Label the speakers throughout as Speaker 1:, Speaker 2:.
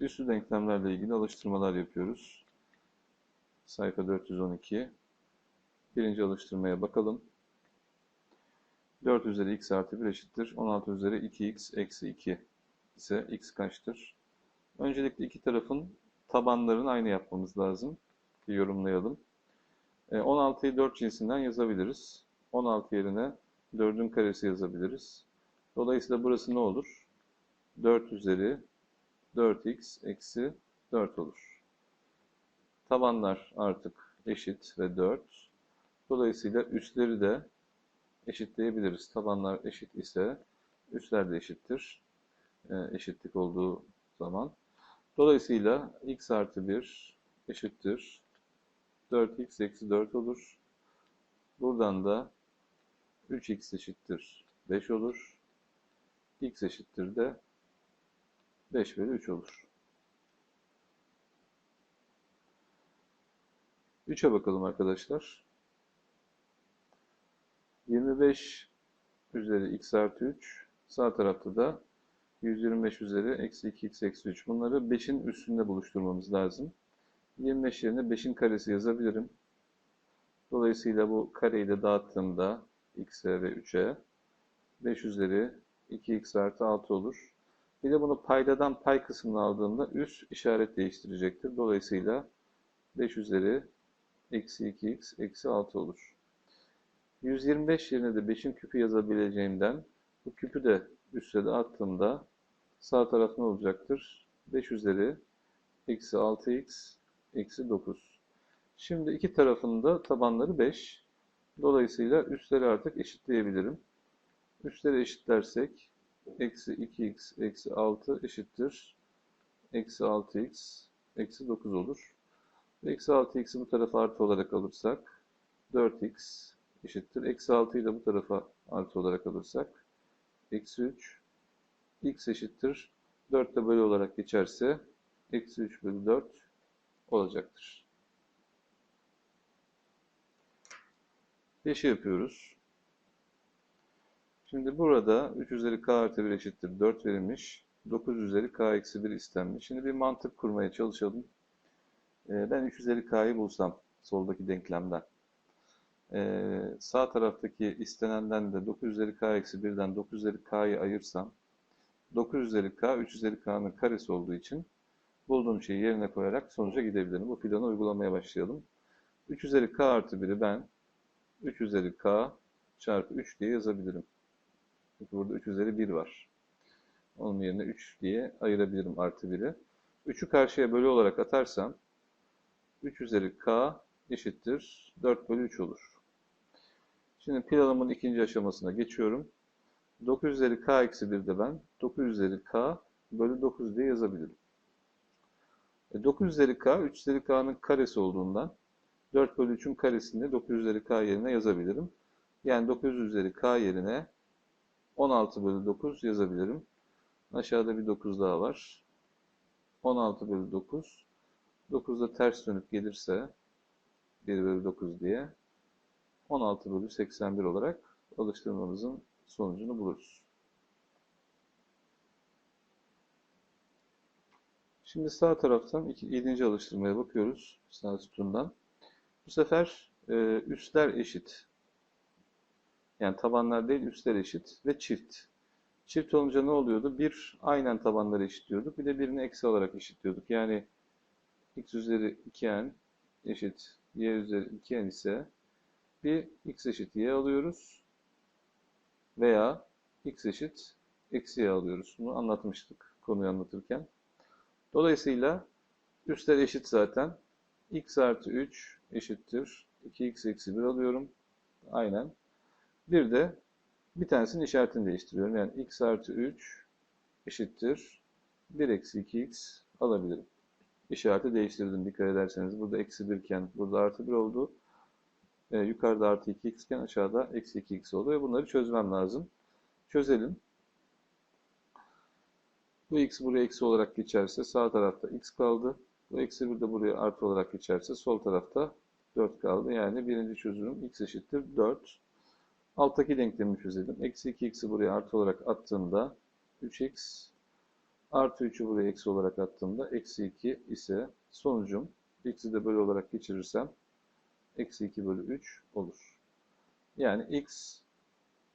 Speaker 1: Üslü denklemlerle ilgili alıştırmalar yapıyoruz. Sayfa 412. Birinci alıştırmaya bakalım. 4 üzeri x artı 1 eşittir. 16 üzeri 2x eksi 2 ise x kaçtır? Öncelikle iki tarafın tabanlarını aynı yapmamız lazım. Bir yorumlayalım. 16'yı e, 4 cinsinden yazabiliriz. 16 yerine 4'ün karesi yazabiliriz. Dolayısıyla burası ne olur? 4 üzeri 4x eksi 4 olur. Tabanlar artık eşit ve 4. Dolayısıyla üstleri de eşitleyebiliriz. Tabanlar eşit ise üstler de eşittir. E, eşitlik olduğu zaman. Dolayısıyla x artı 1 eşittir. 4x eksi 4 olur. Buradan da 3x eşittir 5 olur. x eşittir de 5 bölü 3 olur. 3'e bakalım arkadaşlar. 25 üzeri x artı 3. Sağ tarafta da 125 üzeri eksi 2x eksi 3. Bunları 5'in üstünde buluşturmamız lazım. 25 yerine 5'in karesi yazabilirim. Dolayısıyla bu kareyi de dağıttığımda x'e ve 3'e 5 üzeri 2x artı 6 olur. Bir de bunu paydadan pay kısmını aldığımda üst işaret değiştirecektir. Dolayısıyla 5 üzeri eksi 2x eksi 6 olur. 125 yerine de 5'in küpü yazabileceğimden bu küpü de üste de attığımda sağ taraf ne olacaktır? 5 üzeri eksi 6x eksi 9. Şimdi iki tarafında tabanları 5. Dolayısıyla üstleri artık eşitleyebilirim. Üstleri eşitlersek eksi 2x eksi 6 eşittir. Eksi 6x eksi 9 olur. Eksi 6x'i bu tarafa artı olarak alırsak 4x eşittir. Eksi 6'yı da bu tarafa artı olarak alırsak eksi 3 x eşittir. 4 de böyle olarak geçerse eksi 3 bölü 4 olacaktır. 5'i yapıyoruz. Şimdi burada 3 üzeri k artı 1 eşittir 4 verilmiş. 9 üzeri k eksi 1 istenmiş. Şimdi bir mantık kurmaya çalışalım. Ee, ben 3 üzeri k'yı bulsam soldaki denklemden. Ee, sağ taraftaki istenenden de 9 üzeri k eksi 1'den 9 üzeri k'yı ayırsam 9 üzeri k 3 üzeri k'nın karesi olduğu için bulduğum şeyi yerine koyarak sonuca gidebilirim. Bu planı uygulamaya başlayalım. 3 üzeri k artı 1'i ben 3 üzeri k çarpı 3 diye yazabilirim. Çünkü burada 3 üzeri 1 var. Onun yerine 3 diye ayırabilirim artı 1'i. 3'ü karşıya bölü olarak atarsam 3 üzeri k eşittir 4 bölü 3 olur. Şimdi planımın ikinci aşamasına geçiyorum. 9 üzeri k eksi 1'de ben 9 üzeri k bölü 9 diye yazabilirim. 9 e, üzeri k 3 üzeri k'nın karesi olduğundan 4 bölü 3'ün karesini 9 üzeri k yerine yazabilirim. Yani 9 üzeri k yerine 16 bölü 9 yazabilirim. Aşağıda bir 9 daha var. 16 bölü 9. 9'da ters dönüp gelirse 1 bölü 9 diye 16 bölü 81 olarak alıştırmamızın sonucunu buluruz. Şimdi sağ taraftan 7. alıştırmaya bakıyoruz. Sağ sütundan. Bu sefer e, üstler eşit. Yani tabanlar değil üstler eşit ve çift. Çift olunca ne oluyordu? Bir aynen tabanları eşitliyorduk. Bir de birini eksi olarak eşitliyorduk. Yani x üzeri 2n eşit y üzeri 2n ise bir x eşit y alıyoruz. Veya x eşit eksi y alıyoruz. Bunu anlatmıştık konuyu anlatırken. Dolayısıyla üstler eşit zaten. x artı 3 eşittir. 2x eksi 1 alıyorum. Aynen. Bir de bir tanesinin işaretini değiştiriyorum. Yani x artı 3 eşittir. 1 eksi 2x alabilirim. İşareti değiştirdim dikkat ederseniz. Burada eksi 1 iken burada artı 1 oldu. Ee, yukarıda artı 2x iken aşağıda eksi 2x oldu. Ve bunları çözmem lazım. Çözelim. Bu x buraya eksi olarak geçerse sağ tarafta x kaldı. Bu eksi 1 de buraya artı olarak geçerse sol tarafta 4 kaldı. Yani birinci çözümüm x eşittir 4. Alttaki denklemi çözelim. Eksi 2x'i buraya artı olarak attığımda 3x Artı 3'ü buraya eksi olarak attığımda eksi 2 ise sonucum x'i de bölü olarak geçirirsem eksi 2 bölü 3 olur. Yani x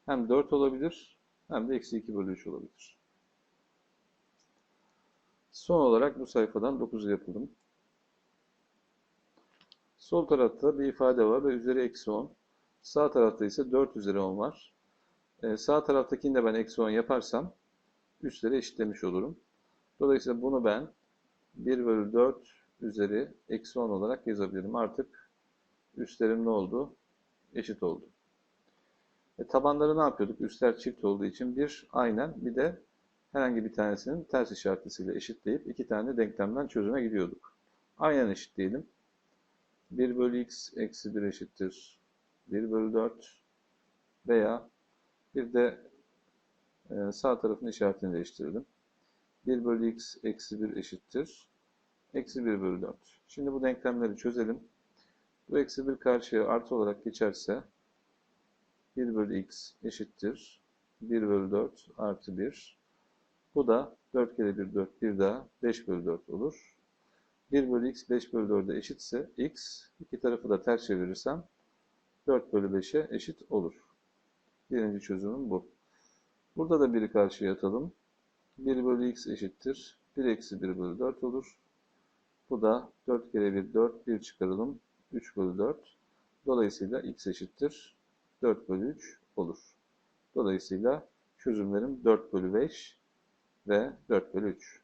Speaker 1: hem 4 olabilir hem de eksi 2 bölü 3 olabilir. Son olarak bu sayfadan 9 yapalım. Sol tarafta bir ifade var ve üzeri eksi 10. Sağ tarafta ise 4 üzeri 10 var. Ee, sağ taraftakini de ben eksi 10 yaparsam üstleri eşitlemiş olurum. Dolayısıyla bunu ben 1 bölü 4 üzeri eksi 10 olarak yazabilirim. Artık üstlerim ne oldu? Eşit oldu. E, tabanları ne yapıyorduk? Üstler çift olduğu için bir aynen bir de herhangi bir tanesinin ters işaretlisiyle eşitleyip iki tane denklemden çözüme gidiyorduk. Aynen eşitleyelim. 1 bölü x eksi 1 eşittir 1 bölü 4 veya bir de e, sağ tarafın işaretini değiştirelim. 1 bölü x eksi 1 eşittir. Eksi 1 bölü 4. Şimdi bu denklemleri çözelim. Bu eksi 1 karşıya artı olarak geçerse 1 bölü x eşittir. 1 bölü 4 artı 1. Bu da 4 kere 1 4 bir daha 5 bölü 4 olur. 1 bölü x 5 bölü 4'e eşitse x iki tarafı da ters çevirirsem 4 bölü 5'e eşit olur. Birinci çözümüm bu. Burada da 1'i karşıya atalım. 1 bölü x eşittir. 1 eksi 1 bölü 4 olur. Bu da 4 kere 1 4. 1 çıkaralım. 3 bölü 4. Dolayısıyla x eşittir. 4 bölü 3 olur. Dolayısıyla çözümlerim 4 bölü 5 ve 4 bölü 3.